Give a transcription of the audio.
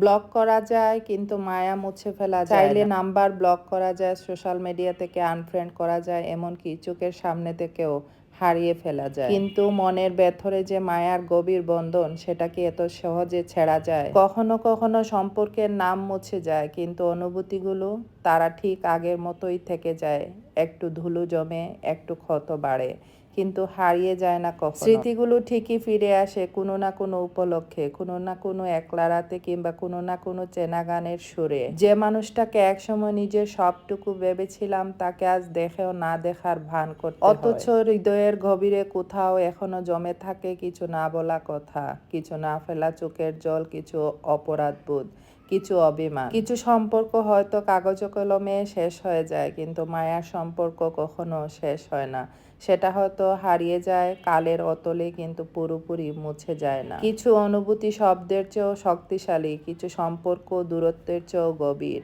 Block করা যায় কিন্তু মায়া মুছে ফেলা যায় চাইলে নাম্বার ব্লক করা যায় সোশ্যাল মিডিয়া থেকে আনফ্রেন্ড করা যায় এমনকি চোখের সামনে থেকেও। হারিয়ে ফেলা যায়। কিন্তু মনের ভেতরে যে মায়ার গভীর বন্ধন সেটা কি এত সহজে ছেড়া যায়? কখনো কখনো সম্পর্কের নাম মুছে যায় কিন্তু অনুভূতিগুলো তারা ঠিক আগের মতোই থেকে যায়। একটু ধুলো জমে একটু ক্ষত বাড়ে কিন্তু হারিয়ে যায় না কখনো। স্মৃতিগুলো ঠিকই ফিরে আসে কোনো না কোনো উপলক্ষে কোনো না কোনো একলা রাতে কিংবা কোনো না কোনো চেনা গানের সুরে। যে মানুষটাকে একসময় নিজের সবটুকু ভেবেছিলাম তাকে আজ দেখেও না দেখার ভান করতে অথচ হৃদয়ের গভীরে কোথাও এখনও জমে থাকে কিছু না বলা কথা, কিছু না ফেলা চোখের জল, কিছু অপরাধ বোধ কিছু অভিমান। কিছু সম্পর্ক হয়তো কাগজ কলমে শেষ হয়ে যায়, কিন্তু মায়ার সম্পর্ক কখনো শেষ হয় না। সেটা হয়তো হারিয়ে যায়, কালের অতলে কিন্তু পুরোপুরি মুছে যায় না। কিছু অনুভূতি শব্দের চেয়েও শক্তিশালী, কিছু সম্পর্ক দূরত্বের চেয়েও গভীর।